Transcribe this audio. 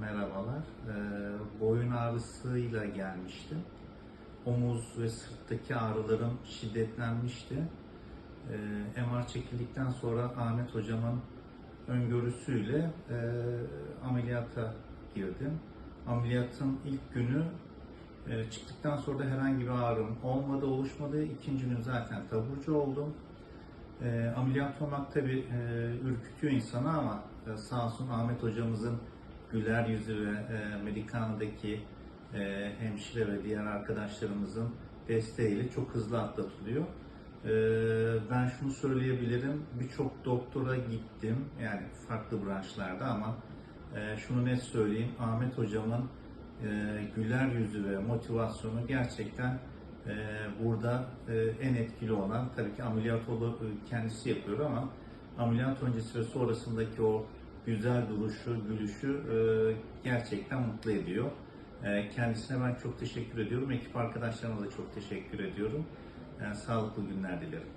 merhabalar. Ee, boyun ağrısıyla gelmiştim. Omuz ve sırttaki ağrılarım şiddetlenmişti. Ee, MR çekildikten sonra Ahmet hocamın öngörüsüyle e, ameliyata girdim. Ameliyatın ilk günü e, çıktıktan sonra da herhangi bir ağrım olmadı, oluşmadı. İkinci gün zaten taburcu oldum. E, ameliyat olmak tabi e, ürkütüyor insanı ama e, sağ olsun Ahmet hocamızın güler yüzü ve e, Medikana'daki e, hemşire ve diğer arkadaşlarımızın desteğiyle çok hızlı atlatılıyor. E, ben şunu söyleyebilirim, birçok doktora gittim yani farklı branşlarda ama e, şunu net söyleyeyim, Ahmet hocamın e, güler yüzü ve motivasyonu gerçekten e, burada e, en etkili olan tabii ki ameliyat olu- kendisi yapıyor ama ameliyat öncesi ve sonrasındaki o güzel duruşu, gülüşü e, gerçekten mutlu ediyor. E, kendisine ben çok teşekkür ediyorum. Ekip arkadaşlarıma da çok teşekkür ediyorum. E, sağlıklı günler dilerim.